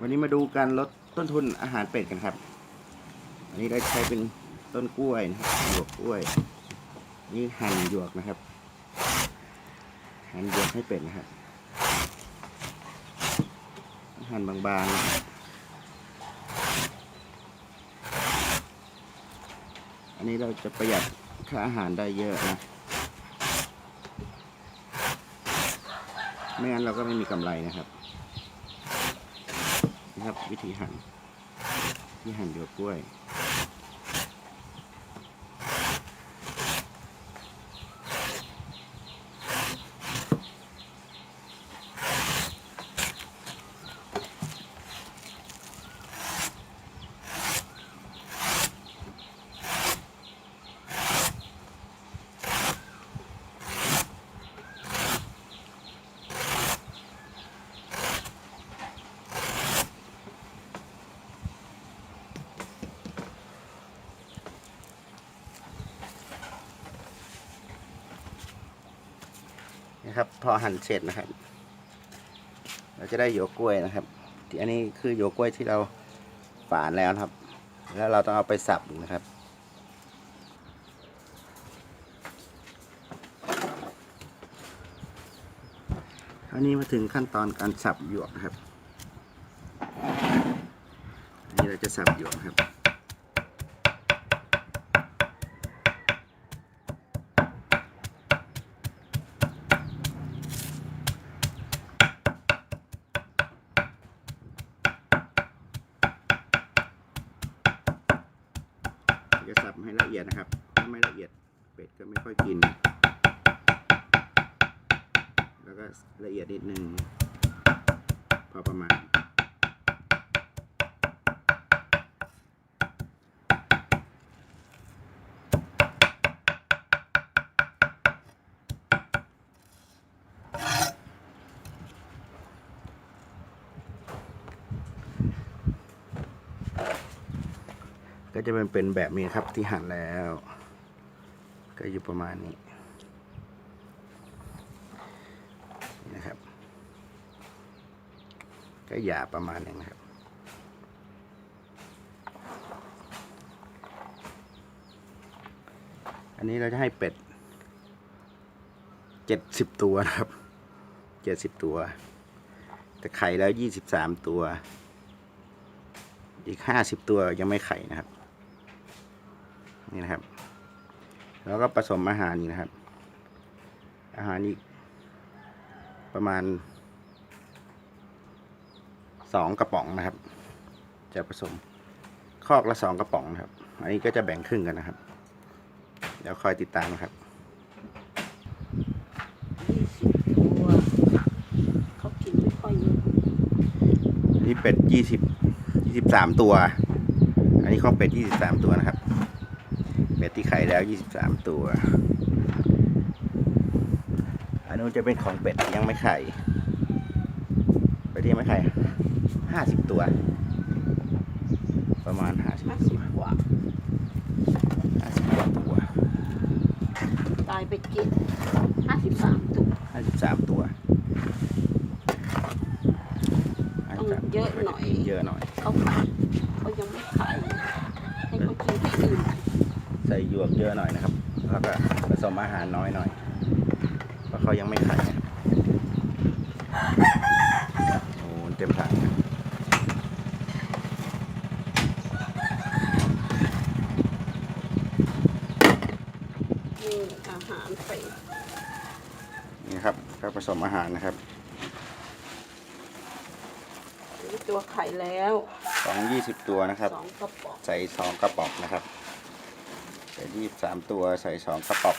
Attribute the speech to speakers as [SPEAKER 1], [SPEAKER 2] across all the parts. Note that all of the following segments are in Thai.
[SPEAKER 1] วันนี้มาดูการลดต้นทุนอาหารเป็ดกันครับ อันนี้เราใช้เป็นต้นกล้วยนะครับหยวกกล้วย นี่หั่นหยวกนะครับ หั่นหยวกให้เป็ดนะครับหั่นบางๆนะครับอันนี้เราจะประหยัดค่าอาหารได้เยอะนะ ไม่งั้นเราก็ไม่มีกำไรนะครับ นะครับ วิธีหั่นที่หั่นหยวกกล้วย นะครับ พอหั่นเสร็จนะครับ เราจะได้หยกล้วยนะครับ ที่อันนี้คือหยกล้วยที่เราฝานแล้วนะครับ แล้วเราต้องเอาไปสับนะครับคราวนี้มาถึงขั้นตอนการสับหยวกนะครับนนี้เราจะสับหยวกครับ จะสับให้ละเอียดนะครับ ถ้าไม่ละเอียดเป็ดก็ไม่ค่อยกิน แล้วก็ละเอียดนิดนึง พอประมาณ ก็ จะเป็นเป็นแบบนี้ครับที่หั่นแล้ว ก็อยู่ประมาณนี้นะครับ ก็หยาประมาณนึงนะครับอันนี้เราจะให้เป็ดเจ็ดสิบตัวนะครับเจ็ดสิบตัว แต่ไข่แล้วยี่สิบสามตัว อีกห้าสิบตัวยังไม่ไข่นะครับ นี่นะครับ แล้วก็ผสมอาหารนี่นะครับ อาหารอีกประมาณสองกระป๋องนะครับ จะผสมคอกละสองกระป๋องนะครับ อันนี้ก็จะแบ่งครึ่งกันนะครับ เดี๋ยวคอยติดตามนะครับ
[SPEAKER 2] ยี่สิบตัวเขากินไม่ค่อยเยอะ
[SPEAKER 1] นี่เป็ดยี่สิบยี่สิบสามตัว อันนี้ของเป็ดยี่สิบสามตัวนะครับ เป็ดที่ไข่แล้วยี่สิบสามตัว อันนู้นจะเป็นของเป็ดที่ยังไม่ไข่เป็ดที่ยังไม่ไข่ห้าสิบตัว ประมาณห้าสิบ
[SPEAKER 2] ห้า
[SPEAKER 1] ตั
[SPEAKER 2] สิ
[SPEAKER 1] ว
[SPEAKER 2] บกว่า
[SPEAKER 1] ห้าสิบกว่าตัว
[SPEAKER 2] ตายไปกินห้าสิบสามตัว
[SPEAKER 1] ห้าสิบสามตัว
[SPEAKER 2] ต้องเยอะหน่อย
[SPEAKER 1] เยอะหน่อย
[SPEAKER 2] เขาขายเขายังไม่ขายให้เขากินที่อื่น
[SPEAKER 1] ใส่หยวกเย อะหน่อยนะครับ แล้วก็ผสมอาหารน้อยหน่อย เพราะเขายังไม่ไข่นะครับโอ้เต็มถังนะ
[SPEAKER 2] นี่อาหารไป
[SPEAKER 1] นี่ครับก็ผสมอาหารนะครับ
[SPEAKER 2] นี่ตัวไข่แล้ว
[SPEAKER 1] สองยี่สิบตัวนะครับ
[SPEAKER 2] สองกระป๋อง
[SPEAKER 1] ใส่สองกระป๋องนะครับใส่ ยี่สามตัวใส่สองกระป๋อง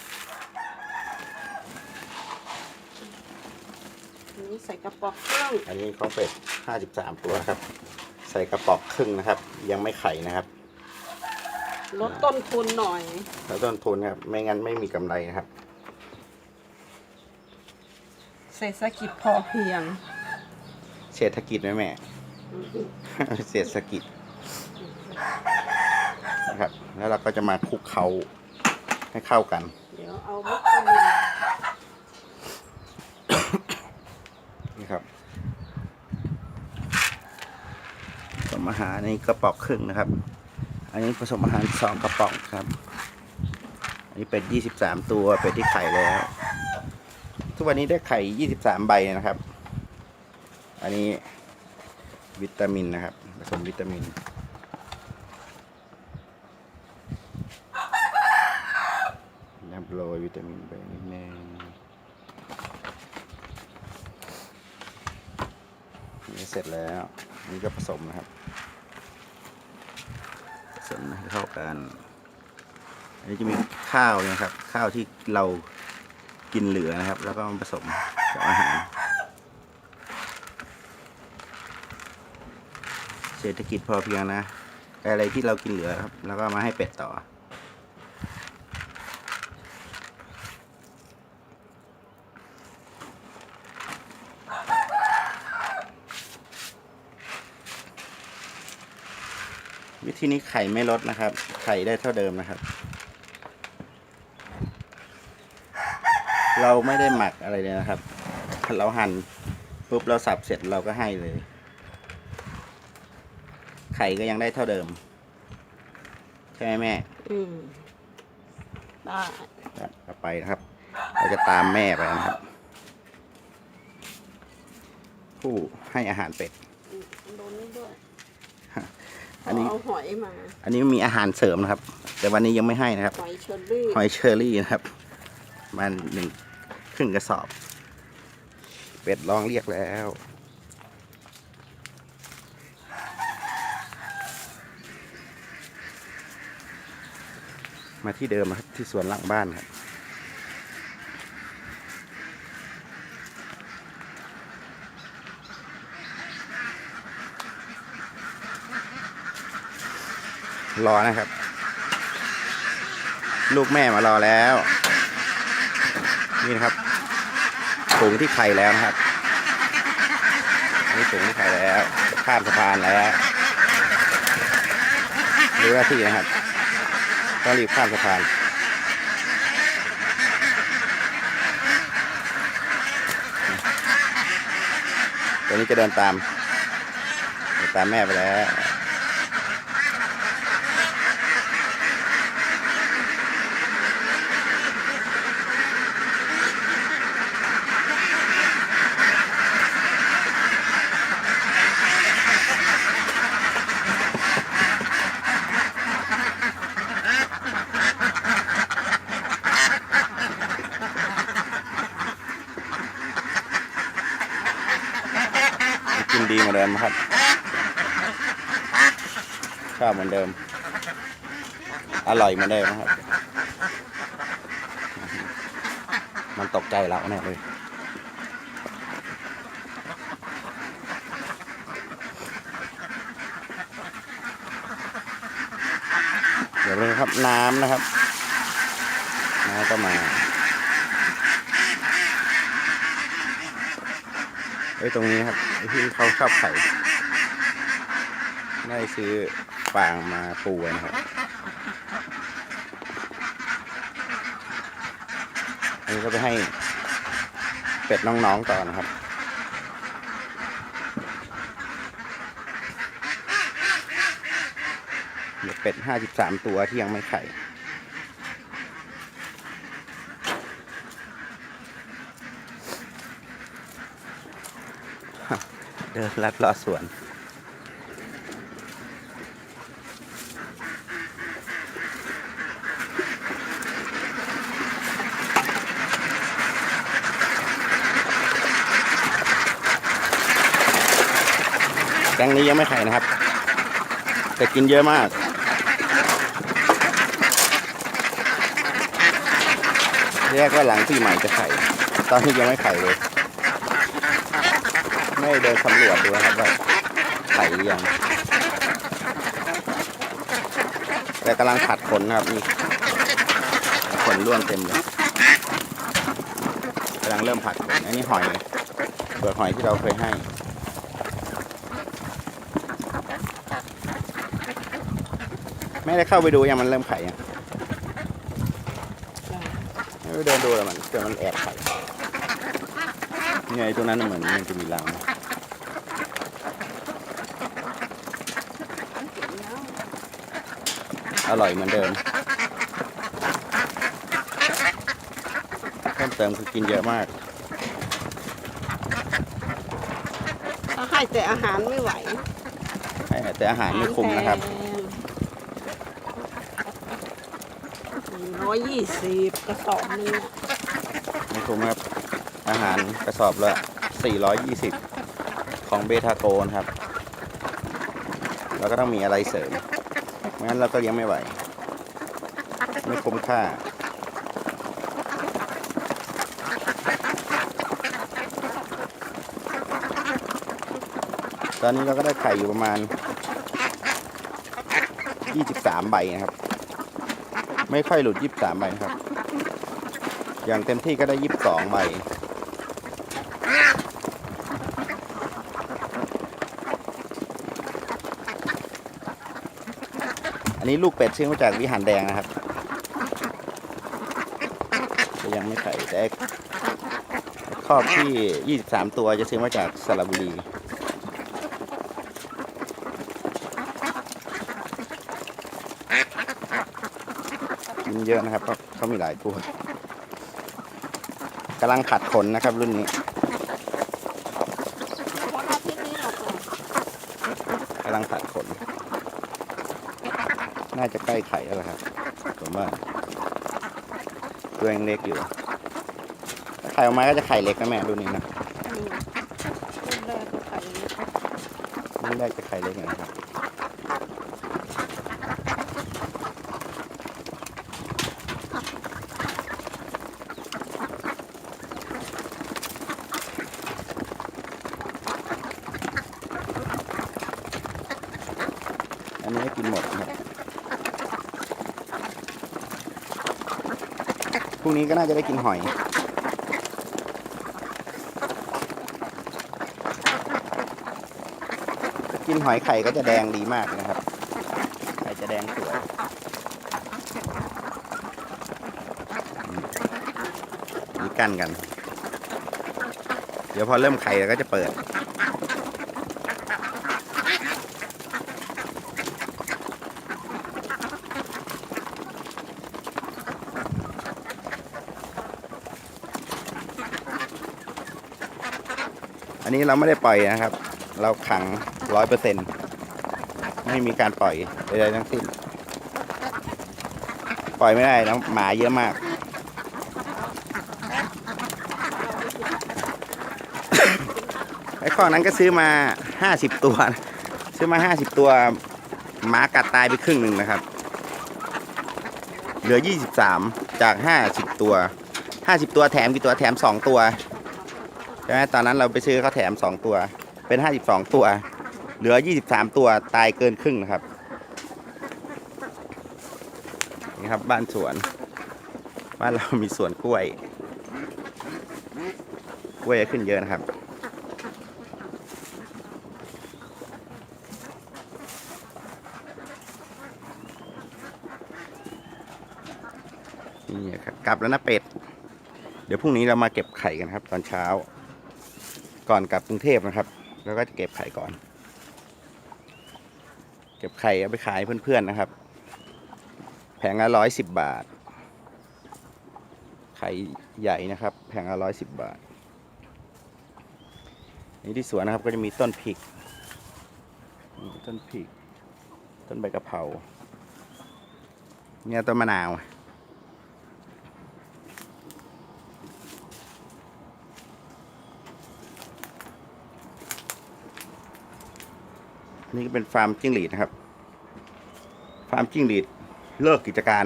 [SPEAKER 2] อันนี้ใส่กระป๋องเครื่อง
[SPEAKER 1] อันนี้ของเป็ดห้าสิบสามตัวนะครับ ใส่กระป๋องครึ่งนะครับ ยังไม่ไข่นะครับ
[SPEAKER 2] ลดต้นทุนหน่อย
[SPEAKER 1] แล้วต้นทุนนะครับไม่งั้นไม่มีกำไรนะครับ
[SPEAKER 2] เศรษฐกิจพอเพียง
[SPEAKER 1] เศรษฐกิจไหมแม่ เศรษฐกิจนะครับ แล้วเราก็จะมาคลุกเคล้าให้เข้ากัน
[SPEAKER 2] เดี๋ยวเอาวิตามิน
[SPEAKER 1] นี่ครับผสมอาหารอันกระป๋องครึ่งนะครับ อันนี้ผสมอาหารสองกระป๋องครับ อันนี้เป็ดยี่สิบสามตัวเป็ดที่ไข่แล้ว ทุกวันนี้ได้ไข่ยี่สิบสามใบนะครับ อันนี้วิตามินนะครับ ผสมวิตามินำโรยวิตามินไปนิดนึง นี่เสร็จแล้ว นี่ก็ผสมนะครับผสมให้เข้ากัน อันนี้จะมีข้าวนะครับ ข้าวที่เรากินเหลือนะครับ แล้วก็มาผสมกับอาหาร เศรษฐกิจพอเพียงนะ อะไรที่เรากินเหลือครับ แล้วก็มาให้เป็ดต่อ วิธีนี้ไข่ไม่ลดนะครับ ไข่ได้เท่าเดิมนะครับ เราไม่ได้หมักอะไรเลยนะครับ เราหั่นปุ๊บเราสับเสร็จเราก็ให้เลย ไข่ก็ยังได้เท่าเดิม ใช่ไหมแม่
[SPEAKER 2] อืมได้
[SPEAKER 1] ครับต่อไปนะครับ เราจะตามแม่ไปนะครับ ผู้ให้อาหารเป็ด
[SPEAKER 2] อืมโดนนี่ด้วย
[SPEAKER 1] อันนี้
[SPEAKER 2] เอาหอยมา
[SPEAKER 1] อันนี้มีอาหารเสริมนะครับ แต่วันนี้ยังไม่ให้นะครับ
[SPEAKER 2] หอยเชอรี่
[SPEAKER 1] หอยเชอรี่นะครับมันหนึ่งครึ่งกระสอบ เป็ดร้องเรียกแล้วมาที่เดิมนะครับที่สวนหลังบ้านครับ รอนะครับ ลูกแม่มารอแล้ว นี่นะครับถุงที่ไข่แล้วนะครับอันนี่ถุงที่ไข่แล้วข้ามสะพานแล้วรู้หน้าที่นะครับต้องรีบข้ามสะพานตัวนี้จะเดินตาม ตามแม่ไปแล้ว กินดีเหมือนเดิมครับชอบเหมือนเดิม อร่อยเหมือนเดิมครับ มันตกใจเราแน่เลยเดี๋ยวเลยครับน้ำนะครับน้ำก็มา ไอ้ตรงนี้ครับที่เขาชอบไข่ได้ซื้อฟางมาปูนะครับอันนี้ก็ไปให้เป็ดน้องๆต่อนะครับเดี๋ยวเป็ดห้าสิบสามตัวที่ยังไม่ไข่ เดินลัดเลาะสวนแกงนี้ยังไม่ไข่นะครับ แต่กินเยอะมากแยกว่าหลังที่ใหม่จะไข่ ตอนนี้ยังไม่ไข่เลย ด้เดินสำรวจดูนะครับว่าไข่หรือยังแต่กำลังผัดขนนะครับนี่ขนร่วงเต็มเลยกำลังเริ่มผัดขนอันนี้หอยเปลือกหอยที่เราเคยให้ไม่ได้เข้าไปดูยังมันเริ่มไข่ยังไม่เดินดูแล้วมันเดี๋ยวมันแอบไข่เนี่ยไอ้ตัวนั้นเหมือนมันจะมีรัง อร่อยเหมือนเดิม เพิ่มเติมคือกินเยอะมาก
[SPEAKER 2] ถ้าให้แต่อาหารไม่ไหว
[SPEAKER 1] แต่อาหารไม่คุ้มนะครับ
[SPEAKER 2] ร้อยยี่สิบกระสอบนึงอะ
[SPEAKER 1] ไม่คุ้มครับ อาหารกระสอบละ420ของเบทาโกนะครับ แล้วก็ต้องมีอะไรเสริม ไม่งั้นเราก็เลี้ยงไม่ไหว ไม่คุ้มค่า ตอนนี้เราก็ได้ไข่อยู่ประมาณ 23 ใบนะครับ ไม่ค่อยหลุด 23 ใบนะครับ อย่างเต็มที่ก็ได้ 22 ใบ นนี้ลูกเป็ดซื้อมาจากวิหารแดงนะครับยังไม่ไข่แต่ครอบที่ 23 ตัวจะซื้อมาจากสระบุรีกินเยอะนะครับเพราะเขามีหลายตัวกำลังขัดขนนะครับรุ่นนี้
[SPEAKER 2] กำ
[SPEAKER 1] ลังขัดขน น่าจะใกล้ไข่แล้วครับผมว่าตัวยังเล็กอยู่ไข่ออกมาก็จะไข่เล็กนะแม่รุ่นนี้นะ
[SPEAKER 2] รุ่นแรกก็ไข่เล็ก
[SPEAKER 1] รุ่นแรกจะไข่เล็กนะครับอันนี้กินหมดนะครับ รุ่งนี้ก็น่าจะได้กินหอยกินหอยไข่ก็จะแดงดีมากนะครับ ไข่จะแดงสวยอืมนี่กั้นกัน เดี๋ยวพอเริ่มไข่เราก็จะเปิด อันนี้เราไม่ได้ปล่อยนะครับ เราขังร้อยเปอร์เซ็นไม่มีการปล่อยใดๆทั้งสิ้น ปล่อยไม่ได้แล้วหมาเยอะมาก ไอ้ข้อนั้นก็ซื้อมาห้าสิบตัว ซื้อมาห้าสิบตัวหมากัดตายไปครึ่งหนึ่งนะครับ เหลือยี่สิบสามจากห้าสิบตัวห้าสิบตัวแถมกี่ตัวแถมสองตัว ใช่ไหมตอนนั้นเราไปซื้อเขาแถม 2 ตัว เป็น 52 ตัว เหลือ 23 ตัวตายเกินครึ่งนะครับ นี่ครับบ้านสวน บ้านเรามีสวนกล้วย กล้วยขึ้นเยอะนะครับนี่ครับกลับแล้วนะเป็ด เดี๋ยวพรุ่งนี้เรามาเก็บไข่กันครับ ตอนเช้า ก่อนกลับกรุงเทพนะครับ แล้วก็จะเก็บไข่ก่อน เก็บไข่เอาไปขายเพื่อนๆนะครับ แผงละร้อยสิบบาท ไข่ใหญ่นะครับ แผงละร้อยสิบบาทนี่ที่สวนนะครับก็จะมีต้นพริก ต้นพริก ต้นใบกะเพราเนี่ยต้นมะนาว นี่ก็เป็นฟาร์มจิ้งหรีดนะครับ ฟาร์มจิ้งหรีดเลิกกิจการ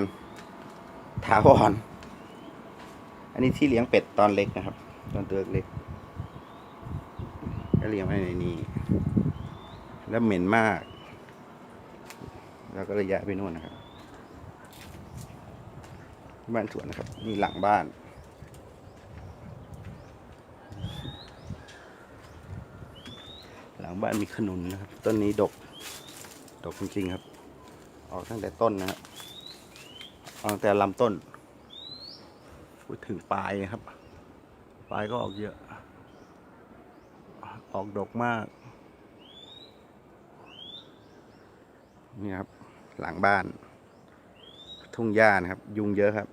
[SPEAKER 1] ถาวรอันนี้ที่เลี้ยงเป็ดตอนเล็กนะครับ ตอนตัวเล็กก็เลี้ยงไว้ในนี้ แล้วเหม็นมาก แล้วก็เลยย้ายไปนู่นนะครับ บ้านสวนนะครับ นี่หลังบ้าน หลั งบ้านมีขนุนนะครับ ต้นนี้ดก ดกจริงๆครับ ออกตั้งแต่ต้นนะครับออกตั้งแต่ลำต้นพูดถึงปลายครับ ปลายก็ออกเยอะ ออกดกมาก นี่ครับ หลังบ้าน ทุ่งหญ้านะครับ ยุงเยอะครับ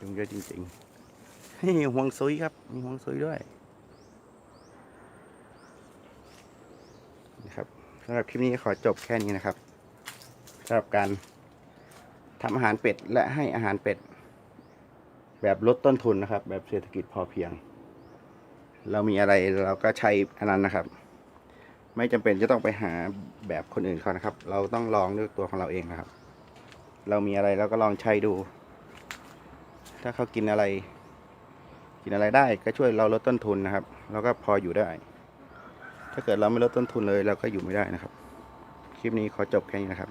[SPEAKER 1] ยุงเยอะจริงๆห้ห่วงซุยครับ มีห่วงซุยด้วยนะครับสำหรับคลิปนี้ขอจบแค่นี้นะครับสำหรับการทำอาหารเป็ดและให้อาหารเป็ด แบบลดต้นทุนนะครับ แบบเศรษฐกิจพอเพียง เรามีอะไรเราก็ใช้อันนั้นนะครับ ไม่จำเป็นจะต้องไปหาแบบคนอื่นเขานะครับ เราต้องลองด้วยตัวของเราเองนะครับ เรามีอะไรเราก็ลองใช้ดู ถ้าเขากินอะไร กินอะไรได้ก็ช่วยเราลดต้นทุนนะครับเราก็พออยู่ได้ ถ้าเกิดเราไม่ลดต้นทุนเลยเราก็อยู่ไม่ได้นะครับ คลิปนี้ขอจบแค่นี้นะครับ